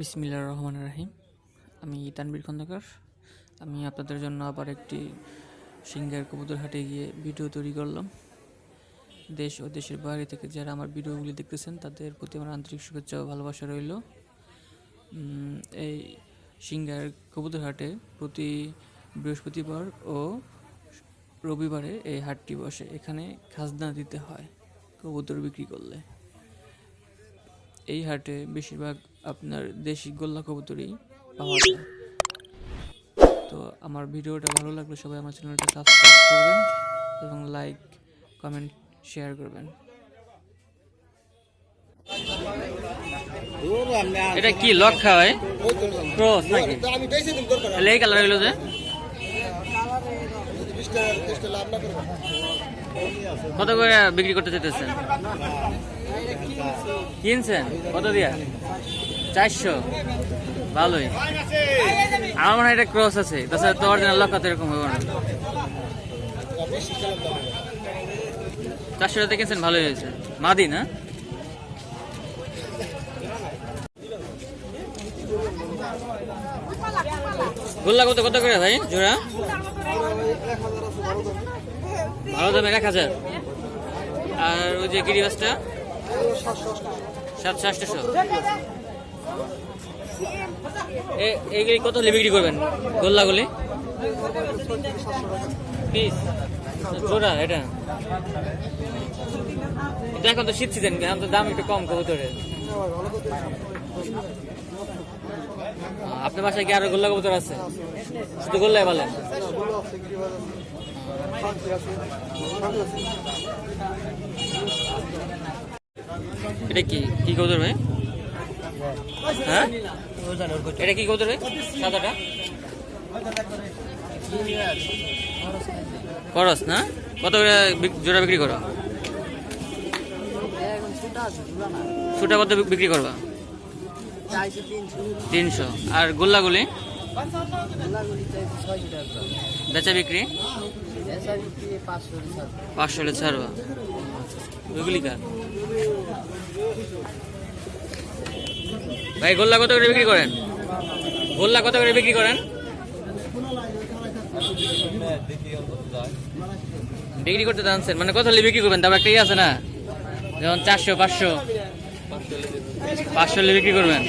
বিসমিল্লা রহমান রাহিম। আমি তানবীর খন্দকার। আমি আপনাদের জন্য আবার একটি সিঙ্গার কবুতর হাটে গিয়ে ভিডিও তৈরি করলাম। দেশ ও দেশের বাইরে থেকে যারা আমার ভিডিওগুলি দেখতেছেন, তাদের প্রতি আমার আন্তরিক শুভেচ্ছা ও ভালোবাসা রইল। এই সিঙ্গার কবুতর হাটে প্রতি বৃহস্পতিবার ও রবিবারে এই হাটটি বসে। এখানে খাজনা দিতে হয় কবুতর বিক্রি করলে। এই হাটে বেশিরভাগ আপনার দেশি গোল্লা কবুতরই পাওয়া যায়। তো আমার ভিডিওটা ভালো লাগলে সবাই আমার চ্যানেলটা সাবস্ক্রাইব করবেন এবং লাইক কমেন্ট শেয়ার করবেন। এটা কি লক্ষা হয় ক্রস নাকি? তাহলে এই কালার হইল যে। কত করে বিক্রি করতে চাইতেছেন? কিনছেন? কত দিয়া? চারশো। ভালোই। আমার মনে হয় এটা ক্রস আছে। তাছাড়া তো অরিজিনাল লক্ষা তো এরকম হবে না বেশি চালান দাম চারশো টাকা কিনছেন ভালোই হয়েছে। মাদি, না? গোল্লা কত কত করে ভাই, জোড়া? ভালো দামে এক হাজার। আর ওই যে গিরিবাসটা? সাতশো, আটশো। এইগুলি কত হলে বিক্রি করবেন? গোল্লাগুলি পিস? জোড়া, এটা? এখন তো শীত সিজন এখন তো দাম একটু কম কবুতরের। আপনার বাসায় কি আরও গোল্লা কবুতর আছে? শুধু গোল্লাই বলেন এটা কি? কি কবুতর ভাই? হ্যাঁ? এটা কি কবুতর ভাই সাদাটা? করস না? কত করে জোড়া বিক্রি করো? ছুটা কত বিক্রি করবা? তিনশো। আর গোল্লাগুলি? বেচা বিক্রি? পাঁচশো ছাড়বা। ওইগুলি কার? ভাই, গোল্লা কত করে বিক্রি করেন? গোল্লা কত করে বিক্রি করেন? বিক্রি করতে জানছেন মানে কত হলে বিক্রি করবেন? তারপর একটা ইয়ে আছে না? যেমন চারশো, পাঁচশো। পাঁচশো হলে বিক্রি করবেন।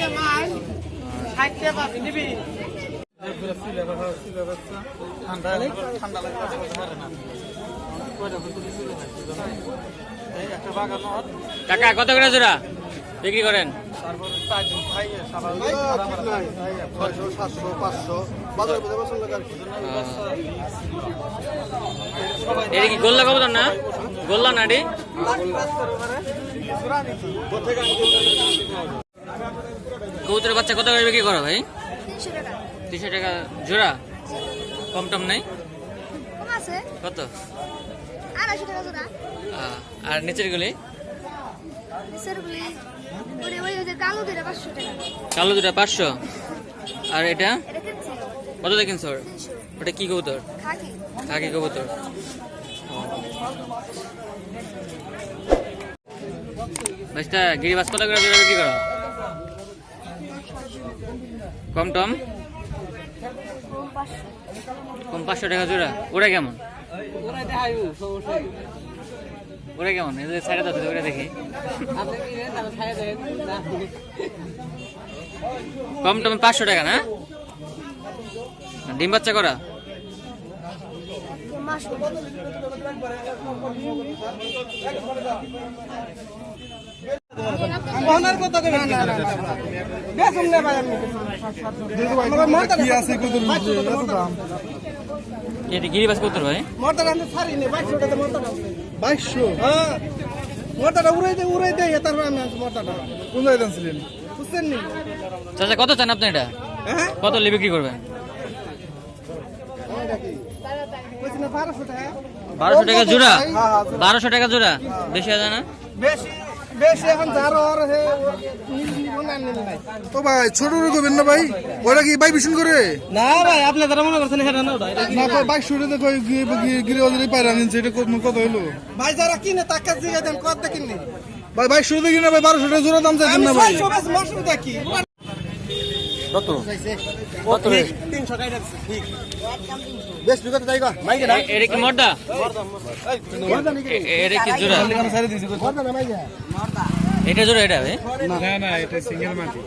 কাকা, কত করে জোড়া বিক্রি করেন? এটা কি গোল্লা কবুতর না? গোল্লা নাডি কবুতরের বাচ্চা কত করে বিক্রি করো ভাই? তিনশো টাকা। জোড়া? কম টম নাই? কত? আর নিচের গুলি কালো দুটা পাঁচশো। আর এটা? কত দেখেন তিনশো। ওটা কি কবুতর? খাকি। কবুতর। ভাইস্তা গিরিবাস কত করে জোড়া বিক্রি করো? কম টম? কম পাঁচশো। কম পাঁচশো টাকা জোড়া। ওরা কেমন? ওরা কেমন? এই যে সাইডে আছে ওরা দেখি। কম টম পাঁচশো টাকা না? ডিম বাচ্চা করা? মাস কি? আছে কত এটি গিরিবাস কবুতর ভাই? বাইশশো। মর্দাটা উড়াই দে উড়াই দে তারপর আমি আনছি মোটাটা কোন জায়গায় ছিলেন? বুঝছেন নি? চাচা কত চান আপনি এটা? হ্যাঁ? কত নেবে কি? করবেন বারোশো টাকা। জোড়া? বারোশো টাকা জোড়া? বেশি আছে না? বেশি ও ভাই ছোট ছোট করবেন না ভাই। ওরা কি ভাই ভীষণ করে? না ভাই আপনি যারা মনে করছেন হেরা না না ভাই বাইক তো কই গিরে ওদের পায়রা নিচ্ছে এটা কত হলো ভাই যারা কিনে টাকা দিয়ে দেন কত কিনে ভাই বাইক শুরু দেখি না ভাই বারোশো টাকা জোড়া দাম চাইছেন না ভাই। কত? কত তিনশো টাকা ঠিক। বেশ বিগত তাই মাইকে না? এটা কি মর্দা? এটা কি জোড়া? এটা জোড়া এটা ভাই না। না এটা সিঙ্গেল মাটি।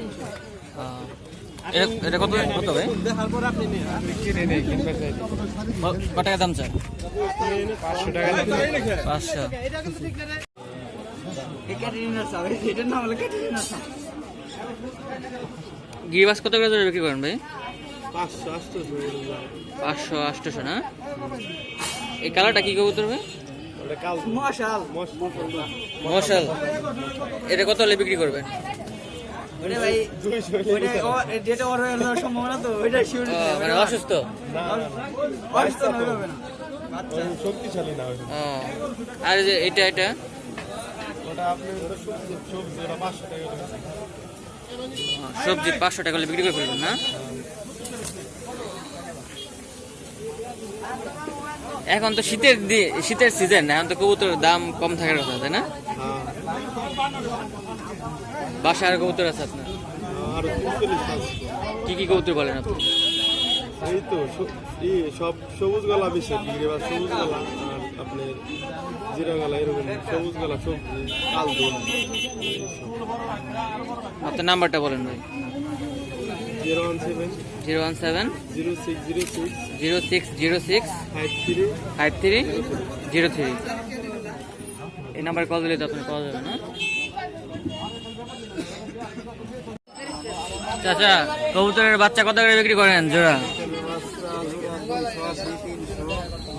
এটা কত কত ভাই টাকা। পাঁচশো গিরিবাস কত করে বিক্রি করেন ভাই? পাঁচশো আটশোশো না? এই কালারটা কি কবুতর ভাই? মশাল। মশাল। এটা কত হলে বিক্রি করবেন? মানে অসুস্থ? আর যে এটা এটা? ওটা আপনি সবজি পাঁচশো টাকা করে। বিক্রি করে ফেলবেন, না? এখন তো শীতের শীতের সিজন এখন তো কবুতর দাম কম থাকার কথা, তাই না? হ্যাঁ বাসার কবুতর আছে আপনার? আর কি কি কবুতর বলেন আপনি? এই তো সব- সবুজ গলা বেশি সবুজ গলা। আর আপনার জিরা গলা এরকম সবুজ গলা সবজি কাল দোল আপনার নাম্বারটা বলেন ভাই। Zero one seven zero one seven zero six zero six zero six zero six five three five three zero three. এই নাম্বারে কল দিলে তো আপনি পাওয়া যাবে না। চাচা কবুতরের বাচ্চা কত করে বিক্রি করেন? জোড়া।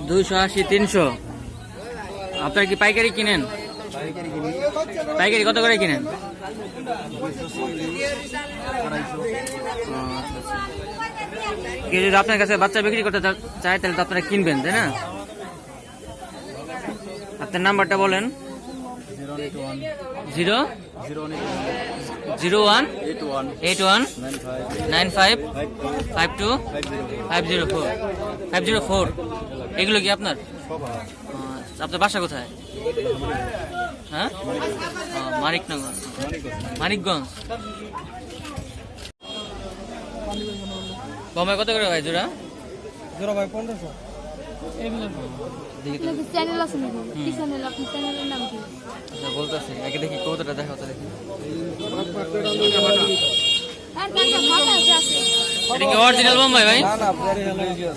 দুইশো আশি তিনশো। আপনার কি পাইকারি কিনেন? পাইকারি কত করে কিনেন? যদি আপনার কাছে বাচ্চা বিক্রি করতে চায়, তাহলে তো আপনারা কিনবেন, তাই না? আপনার নাম্বারটা বলেন। Zero? Zero one? Eight one? Nine five? Five two? Five zero four? Five zero four? এগুলো কি আপনার? আপনার বাসা কোথায়? হ্যাঁ? মানিকনগর। মানিকগঞ্জ। বোম্বাই কত করে ভাই জোড়া? জোড়া ভাই পনেরোশো দেখি আছে নাকি? কি চ্যানেল আপনি চ্যানেলের নাম কি? আচ্ছা বলতেছি। আগে দেখি কতটা দেখা। তো দেখি এটা কি অরিজিনাল বোম্বাই ভাই?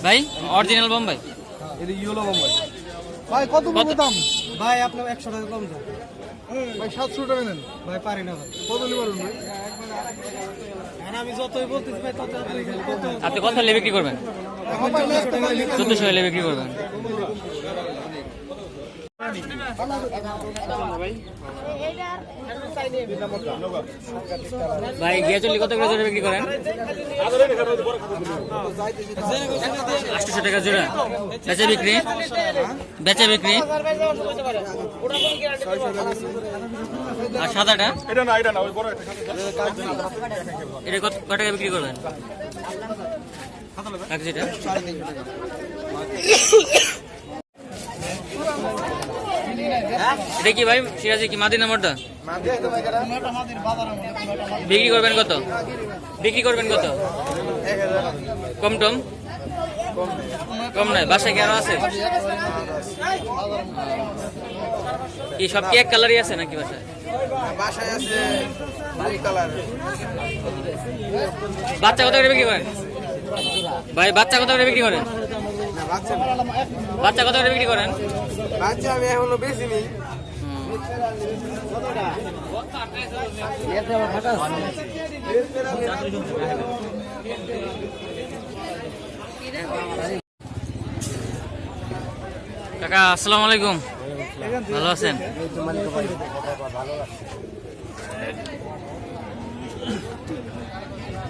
ভাই অরিজিনাল বোম্বাই? এটা ইয়েলো বোম্বাই। ভাই কত বলব দাম? ভাই আপনার একশো টাকা কম দাম। ভাই সাতশো টাকা নেন। ভাই পারি না। ভাই কত নিবেন ভাই আমি যতই বলতেছি ভাই তত আপনি কত হলে বিক্রি করবেন? চোদ্দশো হলে বিক্রি করবেন। ভাই গিয়া চল্লি কত করে জোড়া বিক্রি করেন? আটশোশো টাকা জোড়া। বেচা বিক্রি? বেচা বিক্রি? আর সাদাটা? এটা না কত টাকা বিক্রি করবেন? যেটা এটা কি ভাই? সিরাজি কি মাদিনা মর্দা? বিক্রি করবেন কত? বিক্রি করবেন কত? কম টম? কম নয় বাসায় কেন আছে? কি সব কি এক কালারই আছে নাকি বাসায়? বাচ্চা কত করে বিক্রি করেন? ভাই, বাচ্চা কত করে বিক্রি করেন? বাচ্চা কত করে বিক্রি করেন? বাচ্চা আমি এখনও বেশি নেই কাকা আসসালামু আলাইকুম। ভালো আছেন?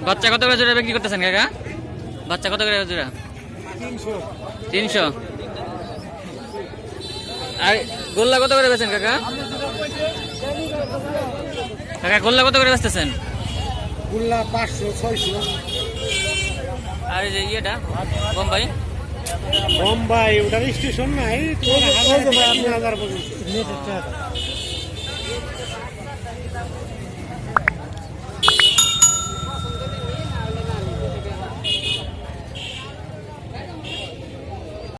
বাচ্চা কত করে জোড়া বিক্রি করতেছেন কাকা? বাচ্চা কত করে জোড়া? তিনশো আর গোল্লা কত করে বেছেন কাকা? কাকা গোল্লা কত করে বেচতেছেন? গোল্লা পাঁচশো ছয়শো। আর এই যে ইয়েটা বোম্বাই? বোম্বাই ওটার স্টেশন নাই তিন হাজার পর্যন্ত।